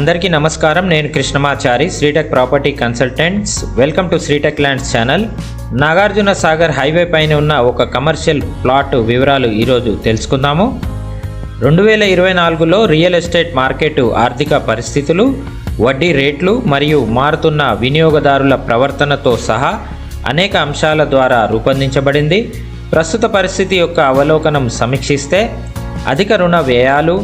అందరికీ నమస్కారం. నేను Krishnamachari Sritech property consultants. Welcome to Sritech lands channel. Nagarjuna Sagar highway పైన ఉన్న ఒక కమర్షియల్ ప్లాట్ వివరాలు ఈరోజు తెలుసుకుందాము. రెండు వేల ఇరవై నాలుగులో రియల్ ఎస్టేట్ మార్కెట్ ఆర్థిక పరిస్థితులు వడ్డీ రేట్లు మరియు మారుతున్న వినియోగదారుల ప్రవర్తనతో సహా అనేక అంశాల ద్వారా రూపొందించబడింది. ప్రస్తుత పరిస్థితి యొక్క అవలోకనం సమీక్షిస్తే అధిక రుణ వ్యయాలు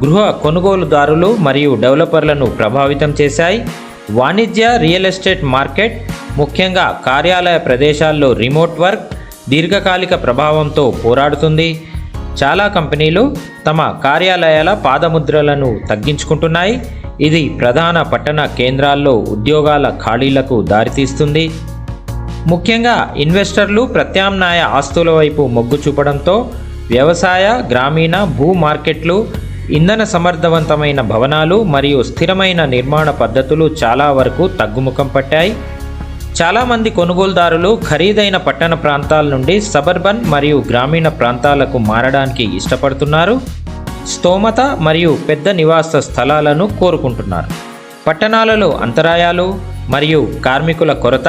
గృహ కొనుగోలుదారులు మరియు డెవలపర్లను ప్రభావితం చేశాయి. వాణిజ్య రియల్ ఎస్టేట్ మార్కెట్ ముఖ్యంగా కార్యాలయ ప్రదేశాల్లో రిమోట్ వర్క్ దీర్ఘకాలిక ప్రభావంతో పోరాడుతుంది. చాలా కంపెనీలు తమ కార్యాలయాల పాదముద్రలను తగ్గించుకుంటున్నాయి. ఇది ప్రధాన పట్టణ కేంద్రాల్లో ఉద్యోగాల ఖాళీలకు దారితీస్తుంది. ముఖ్యంగా ఇన్వెస్టర్లు ప్రత్యామ్నాయ ఆస్తుల వైపు మొగ్గు చూపడంతో వ్యవసాయ గ్రామీణ భూ మార్కెట్లు ఇంధన సమర్థవంతమైన భవనాలు మరియు స్థిరమైన నిర్మాణ పద్ధతులు చాలా వరకు తగ్గుముఖం పట్టాయి. చాలామంది కొనుగోలుదారులు ఖరీదైన పట్టణ ప్రాంతాల నుండి సబర్బన్ మరియు గ్రామీణ ప్రాంతాలకు మారడానికి ఇష్టపడుతున్నారు. స్తోమత మరియు పెద్ద నివాస స్థలాలను కోరుకుంటున్నారు. పట్టణాలలో అంతరాయాలు మరియు కార్మికుల కొరత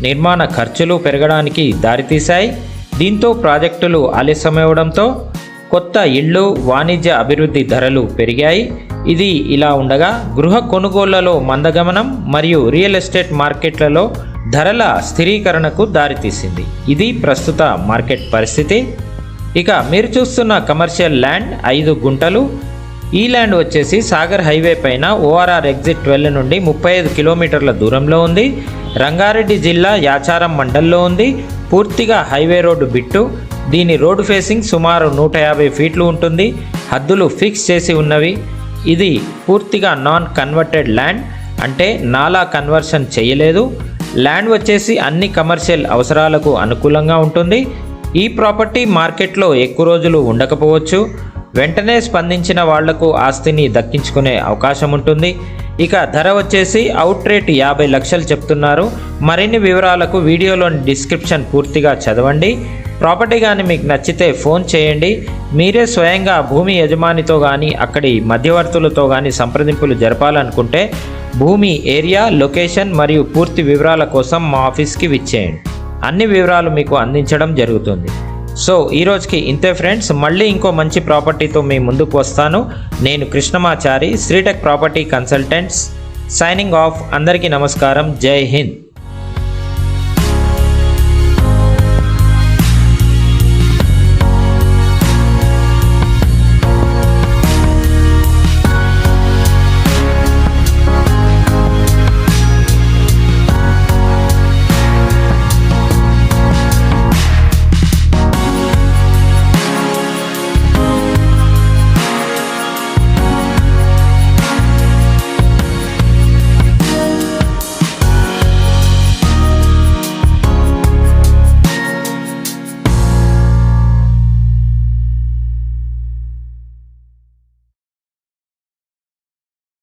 నిర్మాణ ఖర్చులు పెరగడానికి దారితీశాయి. దీంతో ప్రాజెక్టులు ఆలస్యమవడంతో కొత్త ఇళ్ళు వాణిజ్య అభివృద్ధి ధరలు పెరిగాయి. ఇది ఇలా ఉండగా గృహ కొనుగోళ్ళలో మందగమనం మరియు రియల్ ఎస్టేట్ మార్కెట్లలో ధరల స్థిరీకరణకు దారితీసింది. ఇది ప్రస్తుత మార్కెట్ పరిస్థితి. ఇక మీరు చూస్తున్న కమర్షియల్ ల్యాండ్ ఐదు గుంటలు. ఈ ల్యాండ్ వచ్చేసి సాగర్ హైవే పైన ఓఆర్ఆర్ ఎగ్జిట్ ట్వెల్వ్ నుండి ముప్పై ఐదు కిలోమీటర్ల దూరంలో ఉంది. రంగారెడ్డి జిల్లా యాచారం మండల్లో ఉంది. పూర్తిగా హైవే రోడ్డు బిట్టు. దీని రోడ్డు ఫేసింగ్ సుమారు నూట యాభై ఫీట్లు ఉంటుంది. హద్దులు ఫిక్స్ చేసి ఉన్నవి. ఇది పూర్తిగా నాన్ కన్వర్టెడ్ ల్యాండ్ అంటే నాలా కన్వర్షన్ చేయలేదు. ల్యాండ్ వచ్చేసి అన్ని కమర్షియల్ అవసరాలకు అనుకూలంగా ఉంటుంది. ఈ ప్రాపర్టీ మార్కెట్లో ఎక్కువ రోజులు ఉండకపోవచ్చు. వెంటనే స్పందించిన వాళ్ళకు ఆస్తిని దక్కించుకునే అవకాశం ఉంటుంది. ఇక ధర వచ్చేసి అవుట్ రేట్ యాభై లక్షలు చెప్తున్నారు. మరిన్ని వివరాలకు వీడియోలోని డిస్క్రిప్షన్ పూర్తిగా చదవండి. ప్రాపర్టీ కానీ మీకు నచ్చితే ఫోన్ చేయండి. మీరే స్వయంగా భూమి యజమానితో కానీ అక్కడి మధ్యవర్తులతో కానీ సంప్రదింపులు జరపాలనుకుంటే భూమి ఏరియా లొకేషన్ మరియు పూర్తి వివరాల కోసం మా ఆఫీస్కి విచ్చేయండి. అన్ని వివరాలు మీకు అందించడం జరుగుతుంది. సో ఈ రోజుకి ఇంతే ఫ్రెండ్స్. మళ్ళీ ఇంకో మంచి ప్రాపర్టీతో మీ ముందుకు వస్తాను. నేను Krishnamachari Sritech property consultants. Signing off. అందరికీ నమస్కారం. జై హింద్.